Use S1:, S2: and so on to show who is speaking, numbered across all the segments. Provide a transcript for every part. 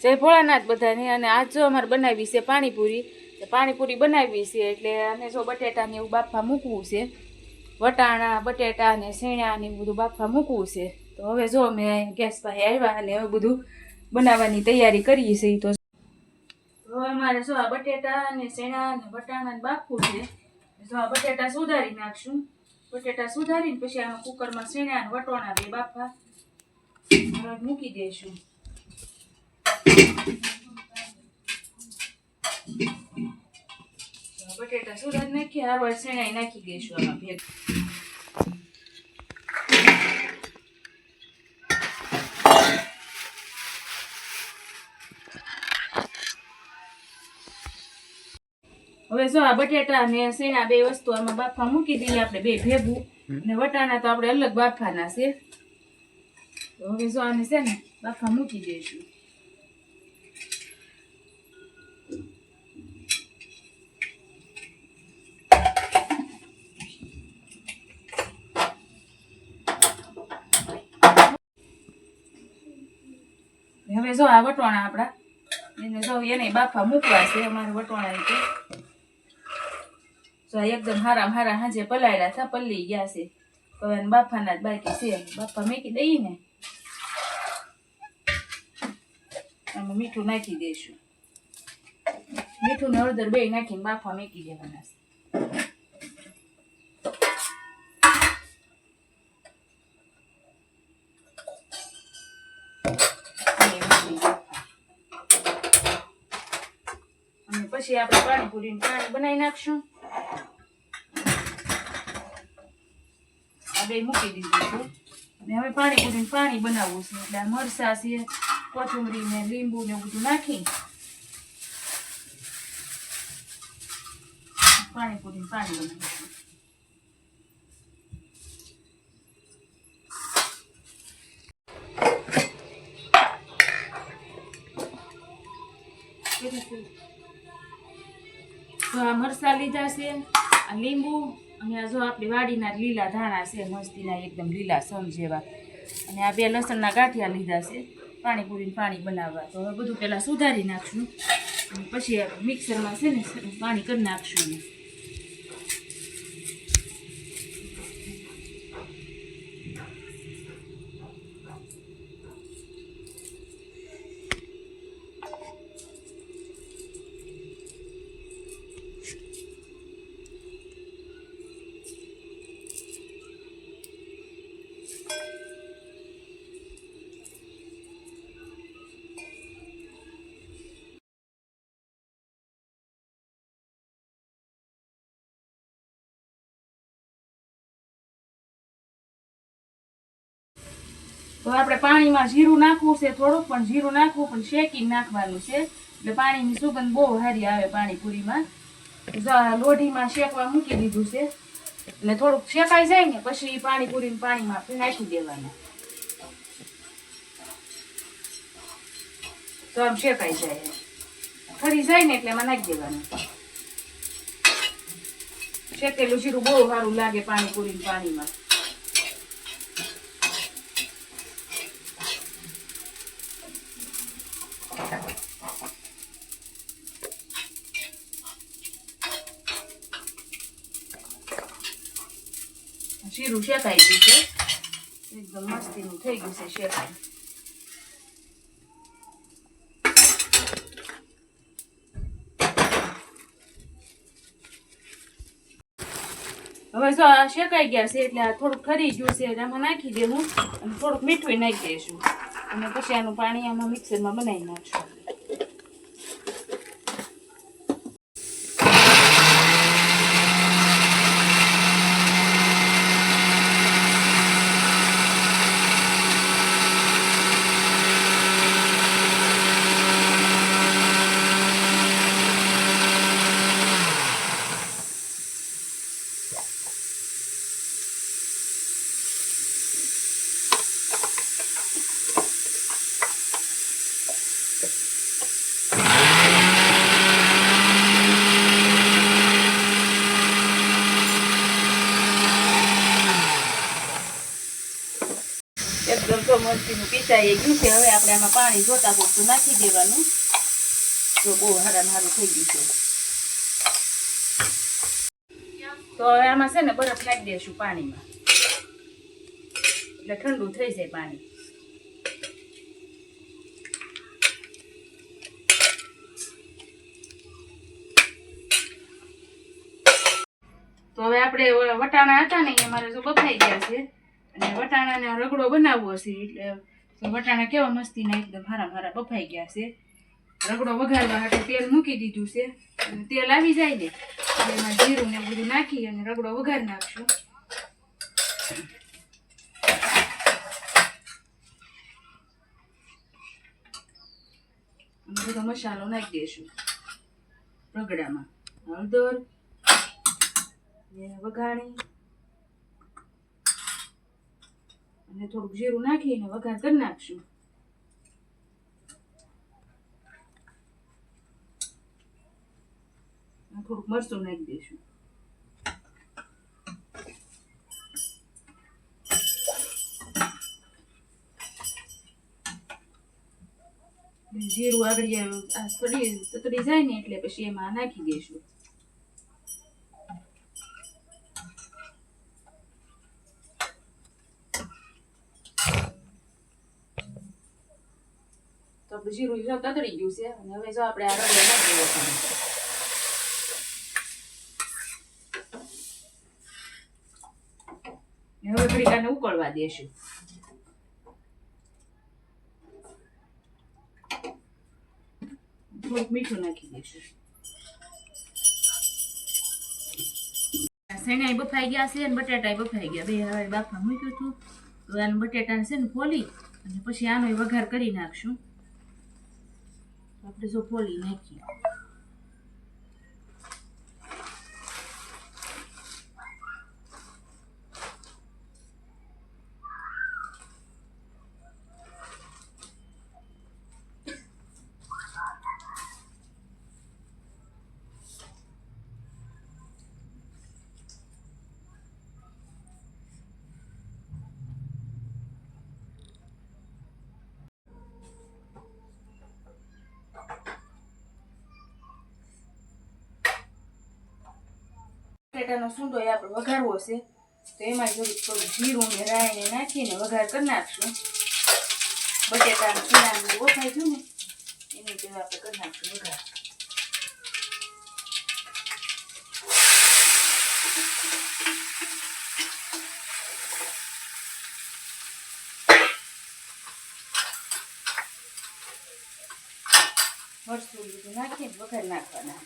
S1: જય ભોળાનાથ બધાને. અને આજ જો અમારે બનાવી છે પાણીપુરી પાણીપુરી બનાવી છે એટલે અને જો બટેટાને એવું બાફા મૂકવું છે. વટાણા, બટેટા ને શેણા ને એવું બધું બાફા મૂકવું છે. તો હવે જો અમે ગેસ પાસે આવ્યા અને હવે બધું બનાવવાની તૈયારી કરીએ છીએ. તો હવે અમારે જો આ બટેટા ને શેણા ને વટાણા ને બાફવું છે. જો આ બટેટા સુધારી નાખશું. બટેટા સુધારીને પછી આમાં કુકરમાં શેણા અને વટોણા બે બાફા મૂકી દઈશું. બટેટા સુધારી નાખી? હારવાર શેણાઈ નાખી દઈશું આમાં ભેગ. હવે જો આ બટેટા ને શેણા બે વસ્તુ આમાં બાફા મૂકી દઈએ આપણે બે ભેગું. અને વટાણા તો આપણે અલગ બાફાના છે. હવે જો આને છે ને બાફા મૂકી દઈશું. હવે જો આ વટવાણા આપણા. એને જો એને બાફા મૂકવા છે, અમારે વટવાણા રીતે જો એકદમ હારા હારા હાજે પલાળ્યા હતા પલ્લી ગયા છે. હવે બાફાના જ બાકી છે. બાફા મૂકી દઈએ ને. આમાં મીઠું નાખી દઈશું મીઠું ને હળદર બે નાખીને બાફા મૂકી દેવાના છે અને પછી આપણે પાણીપુરી પાણી બનાવી નાખશું. આ બે મૂકી દીધું છે. અને હવે પાણીપુરી પાણી બનાવવું છે. એટલે મરસા છે કોથુંબરી ને લીંબુ ને બધું નાખી. પાણીપુરી પાણી બનાવીશું તો આ મરચાં લીધા છે, આ લીંબુ, અને આ જો આપણે વાડીના લીલા ધાણા છે, મસ્તીના એકદમ લીલા સમ જેવા. અને આ બે લસણના ગાંઠિયા લીધા છે, પાણીપુરીને પાણી બનાવવા. તો હવે બધું પહેલાં સુધારી નાખશું પછી મિક્સરમાં છે ને, પાણી કરી નાખશું. તો આપણે પાણીમાં જીરું નાખવું છે થોડુંક, પણ જીરું નાખવું, પણ શેકીને નાખવાનું છે. એટલે પાણીની સુગંધ બહુ સારી આવે પાણીપુરીમાં. લોઢીમાં શેકવા મૂકી દીધું છે. એટલે થોડુંક શેકાઈ જાય ને, પછી પાણીપુરી પાણીમાં નાખી દેવાનું. તો આમ શેકાઈ જાય. ફરી જાય ને એટલે એમાં નાખી દેવાનું. શેકેલું જીરું બહુ સારું લાગે પાણીપુરી પાણીમાં. શીરું શેકાઈ ગયું છે. એકદમ મસ્તીનું થઈ ગયું છે શેકાઈ. હવે જો આ શેકાઈ ગયા છે એટલે આ થોડુંક ખરી ગયું છે આમાં નાખી દેવું અને થોડુંક મીઠું નાખી દઈશું અને પછી આનું પાણી આમાં મિક્સરમાં બનાવી નાખશું. મિક્સાઈ ગયું છે. હવે આપણે આમાં પાણી જોતા પૂરતું નાખી દેવાનું. તો બહુ હારા સારું થઈ ગયું છે. તો હવે આમાં છે ને બરફ નાખી દઈશું પાણીમાં. એટલે ઠંડુ થઈ જાય પાણી. તો હવે આપણે વટાણા હતા ને એ અમારે જો બફાઈ ગયા છે. અને વટાણાને રગડો બનાવવો છે એટલે વટાણા કેવા મસ્તીના એકદમ હારા હારા બફાઈ ગયા છે. રગડો વઘારવા માટે તેલ મૂકી દીધું છે. અને તેલ આવી જાય ને એમાં જીરું ને બધું નાખી અને રગડો વઘારી નાખશું. બધો મસાલો નાખી દઈશું રગડામાં. હળદર વઘાણી અને થોડુંક જીરું નાખીને વઘાર કરી નાખશું. થોડુંક મરચું નાખી દઈશું. જીરું આગળ તતડી જાય ને એટલે પછી એમાં નાખી દઈશું. જીરું જો તતડી ગયું છે અને હવે જો આપણે આ રગડો નાખી હવે ઘડીક ઉકળવા દેશું. થોડુંક મીઠું નાખી દેશું. શેણાઈ બફાઈ ગયા છે અને બટાટા બફાઈ ગયા. બે હવે બાફા મૂક્યું હતું. તો આને છે ને ફોલી અને પછી આનો વઘાર કરી નાખશું. તો આપણે બટાટાનો સૂંદો એ આપણે વઘારવો છે, તો એમાં થોડુંક થોડું જીરું ને રાયને નાખીને વઘાર કરી નાખશું. બટેટાનું ચીરાનું ઓછાઈ છે ને, એની જેવું આપણે કરી નાખશું વઘાર. મરચું બધું નાખીને વઘાર નાખવાના.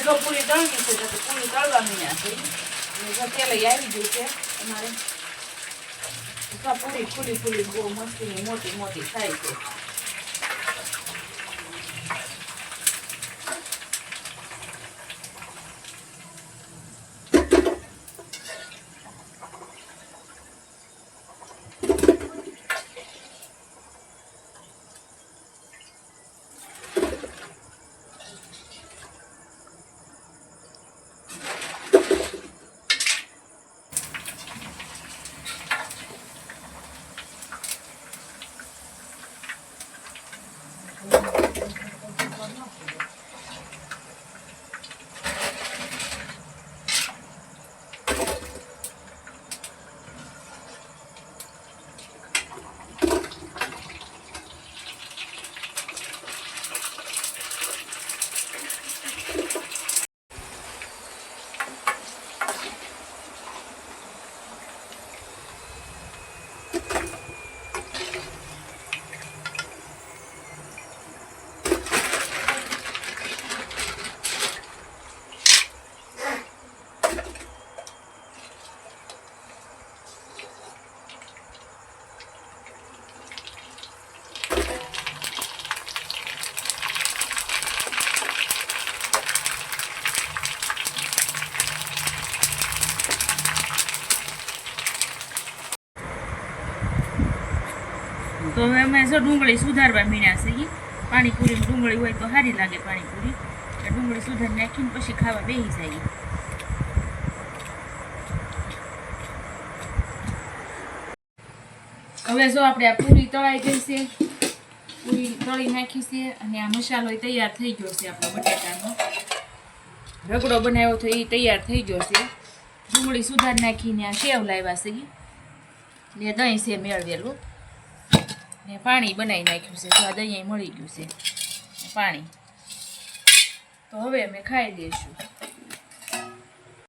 S1: જો પૂરી તળવી છે તો પૂરી તળવા મીના છે જો તેલ આવી ગયું છે અમારે પૂરી પૂરી પૂરી બહુ મસ્તીની મોટી મોટી થાય છે તો હવે અમે જો ડુંગળી સુધારવા મીણ્યા છે ઈ. પાણીપુરીમાં ડુંગળી હોય તો સારી લાગે પાણીપુરી. ડુંગળી સુધારી નાખીને પછી ખાવા બેસી જાય હવે જો આપણે આ પૂરી તળાઈ ગઈ છે. પૂરી તળી નાખી છે અને આ મસાલો તૈયાર થઈ ગયો છે આપણો બટાકાનો. રગડો બનાવ્યો તો એ તૈયાર થઈ ગયો છે. ડુંગળી સુધારી નાખીને આ સેવ લાવ્યા છે. ને દહીં છે મેળવેલું. ને પાણી બનાવી નાખ્યું છે. આ દહીં મળી ગયું છે. પાણી. તો હવે અમે ખાઈ લઈશું.